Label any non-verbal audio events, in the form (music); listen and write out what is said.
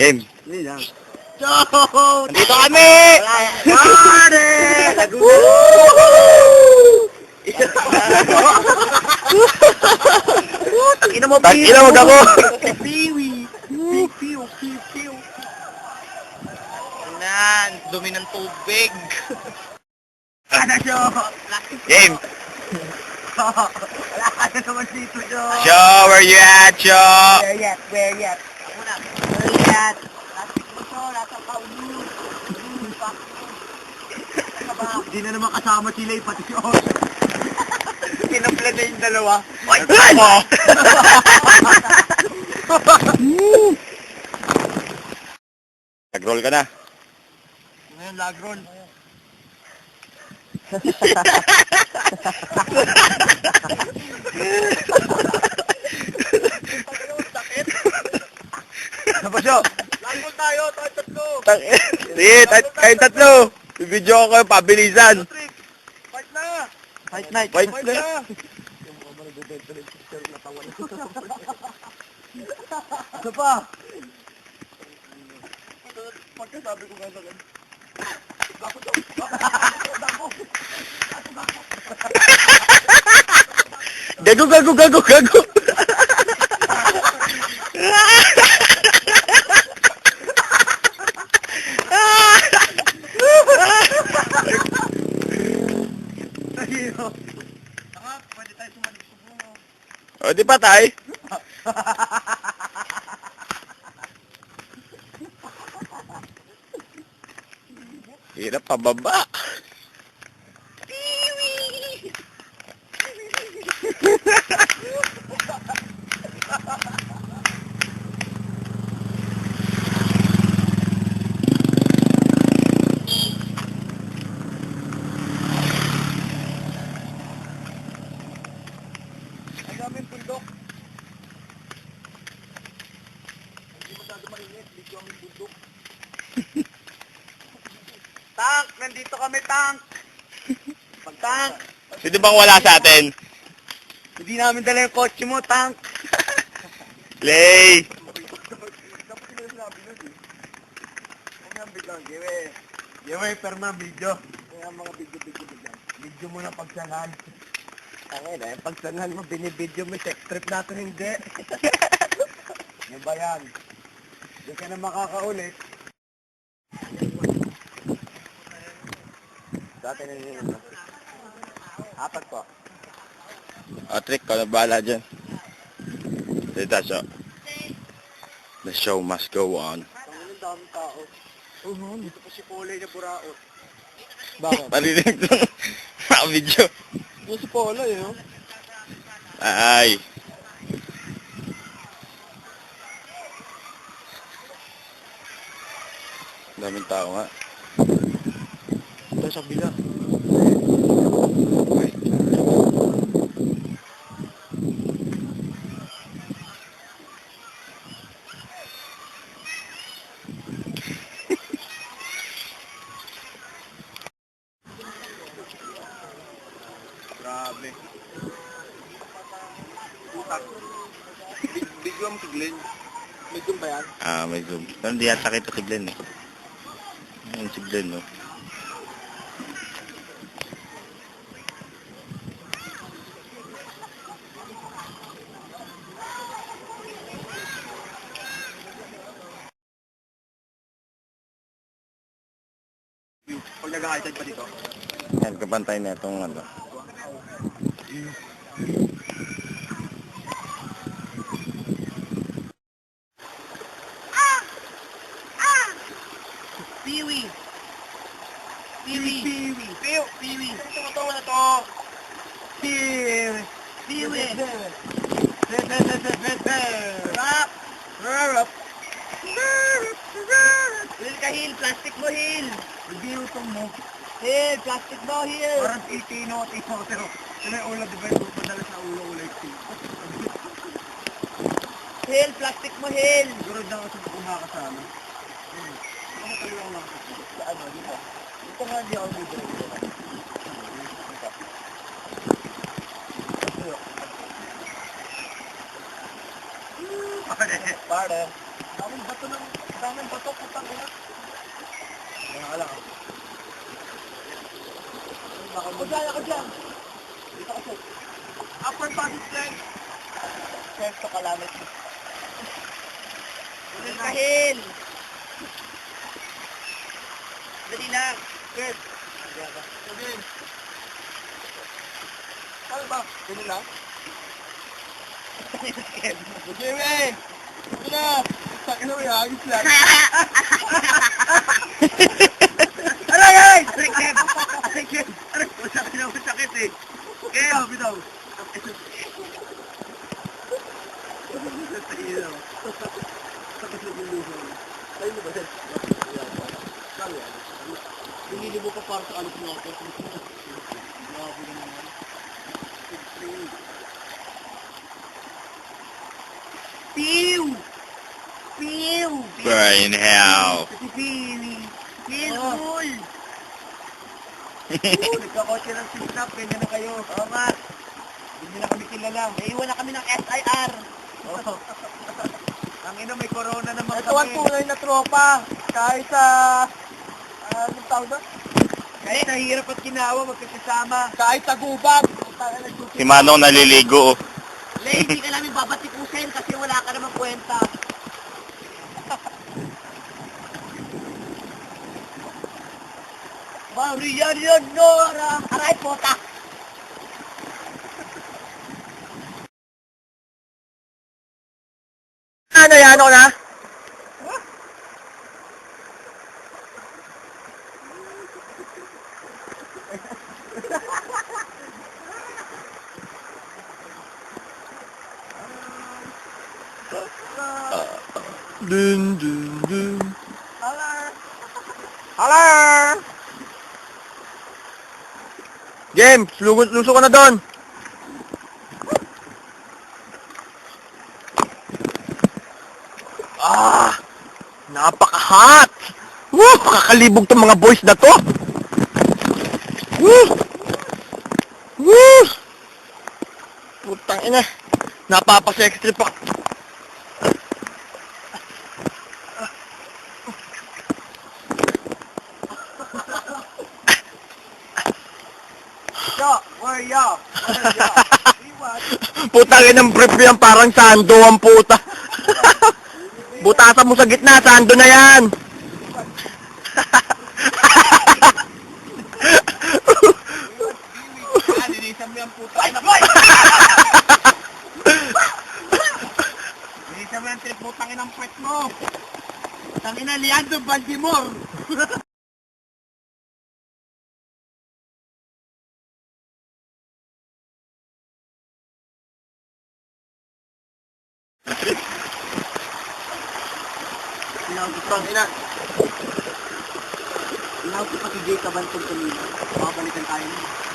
Game. Hindi lang. Nandito kami! Pare! Ina mo, Tag ina wag ako. Piwi! Piw, piw, piw. Nan, dumi ng tubig. Ano siya? Game. Wala ka na naman dito siya. Show, where you at, show? Where yet? Where yet? Ako yet? Plastic mo siya, nasa paulo. Hindi na naman kasama sila eh, pati si Oso. (laughs) Kinaplan na yung dalawa. Ay, mo! Nag-roll (laughs) ka na. Ngayon, lagron. Ano (laughs) ba siya? Lagron tayo, tayo tatlo. Tang Sige, tayo- kayo tatlo. Video ko kayo, pabilisan. Fight na. Fight night. Fight na. na. Ano pa? Pagkasabi ko nga sa kanya. Gago, gago, gago, gago. O, di pa tayo? (laughs) Hirap pababa. Ang daming bundok. Hindi masyado mainit, dito ang bundok. tank! Nandito kami, tank! Pag tank! Sino bang wala sa atin? Hindi namin dala yung kotse mo, tank! Lay! Giwe. Giwe, perma, video. Kaya mga video-video biglang. Video mo na pagsangan. Ang ina, yung pagsangan mo, binibideo mo, sex trip natin hindi. (laughs) Yan ba yan? Hindi ka na makakaulit. Dati na yun. Apat po. O, trick ko, nabala dyan. Dito, show. The show must go on. Ang daming tao. Uh Dito pa si Polay na buraot. Bakit? Marinig ng (laughs) mga video. Dito si Polay, no? Ay. Daming tao nga. Ito sa bila. Ay. Grabe. Ang tiglin. Medyo ba yan? Ah, may zoom. Pero hindi yata kita si Glenn eh. Ayun si Glenn, no? Nag-aitad pa dito. Yan, kapantay na itong ano. Hil ka, Hil! Plastic mo, Hil! Hindi utong mo. Hil! Plastic mo, Hil! Parang titino, tino, pero yung ulo, di ba yung padala sa ulo, ulo yung tino? Hil! Plastic mo, Hil! Siguro daw sa kumakasama. Ano talaga ako nakakasama? Sa ano, dito? Dito nga di ako dito. Pare. Pare. Daming bato ng... Dami Baka lang. Ako dyan, ako dyan. Dito kasi. Upper body strength. Strength to calamity. Dali kahil. Dali lang. Good. Dali. Ano ba? Dali (laughs) lang? Jimmy! Ito na! Sakin mo yung hagis lang. Aray! Aray! Aray, Kev! Aray, Kev! Aray, masakit na masakit eh. Kev! Bitaw! Ayun na ba yan? Pinili mo pa para sa alis mo ako. Grabe naman. Pew! Pew! Burn hell. Peaceful! Oo, nagkakotse ng sinap, ganyan na kayo. Oo nga. Hindi na kami kilala. Naiwan na kami ng SIR. Oo. (laughs) Ang ino, may corona naman Ito ang tunay na tropa. Kahit sa... Uh, anong tawag doon? Kahit sa hirap at ginawa, magkasama. Kahit sa gubag. Si Manong naliligo. Le, hindi (laughs) ka namin babatikusin kasi wala ka naman kwenta. (laughs) Maria Leonora! Aray, puta! Ano yan ako na? Dun, dun, dun. Hala! Hala! James, luso, luso na doon. Ah! Napaka-hot! Woo! Kakalibog tong mga boys na to! Woo! Woo! Putang ina! Napapa-sex trip ako. Yo, where ya? Where ya? Iwan. (laughs) Putang inang brief yan, parang sando ang puta. (laughs) Butasan mo sa gitna, sando na yan. Ah, linisan mo yung puta. Ay, naboy! Linisan mo yung trip mo, tangin ang pwet mo. Tangin na, Leandro Baldimor. (laughs) Tang ina. Ko pati Jay Kabantog kanina. Makabalikan tayo niya.